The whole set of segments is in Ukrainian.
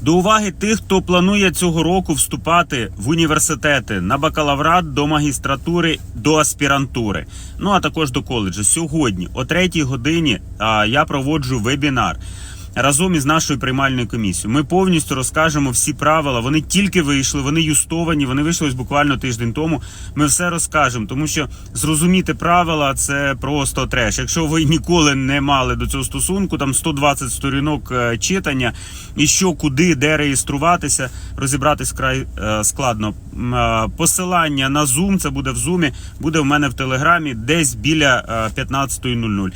До уваги тих, хто планує цього року вступати в університети на бакалаврат, до магістратури, до аспірантури, ну а також до коледжу. Сьогодні, о третій годині, я проводжу вебінар. Разом із нашою приймальною комісією ми повністю розкажемо всі правила. Вони тільки вийшли, вони юстовані. Вони вийшли ось буквально тиждень тому. Ми все розкажемо, тому що зрозуміти правила це просто треш. Якщо ви ніколи не мали до цього стосунку, там 120 сторінок е, читання, і що, куди, де реєструватися, розібратись край е, складно. Е, Посилання на Zoom, це буде в Zoom, буде в мене в телеграмі десь біля е, 15.00.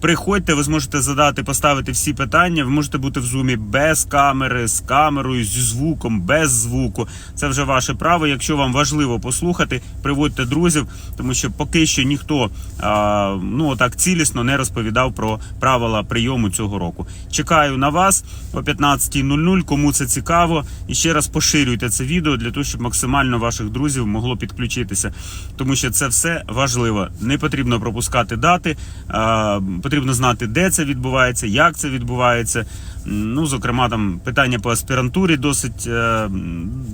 Приходьте, ви зможете задати, поставити всі питання. Ви можете бути в зумі без камери, з камерою, зі звуком, без звуку. Це вже ваше право. Якщо вам важливо послухати, приводьте друзів, тому що поки що ніхто а, ну так цілісно не розповідав про правила прийому цього року. Чекаю на вас о 15.00. Кому це цікаво, і ще раз поширюйте це відео для того, щоб максимально ваших друзів могло підключитися, тому що це все важливо. Не потрібно пропускати дати. а, Потрібно знати, де це відбувається, як це відбувається. Ну, зокрема, там питання по аспірантурі досить, е,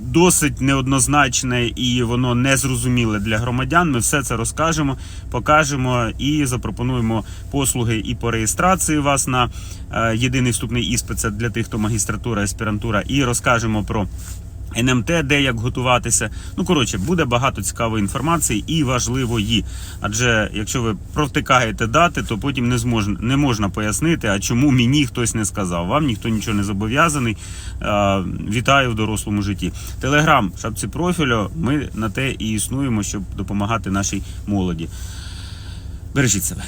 досить неоднозначне і воно незрозуміле для громадян. Ми все це розкажемо, покажемо і запропонуємо послуги і по реєстрації вас на е, єдиний вступний іспит це для тих, хто магістратура, аспірантура, і розкажемо про. НМТ, де як готуватися. Ну коротше, буде багато цікавої інформації і важливої. Адже якщо ви провтикаєте дати, то потім не зможна не можна пояснити, а чому мені хтось не сказав. Вам ніхто нічого не зобов'язаний. Вітаю в дорослому житті. Телеграм, шапці профілю. Ми на те і існуємо, щоб допомагати нашій молоді. Бережіть себе.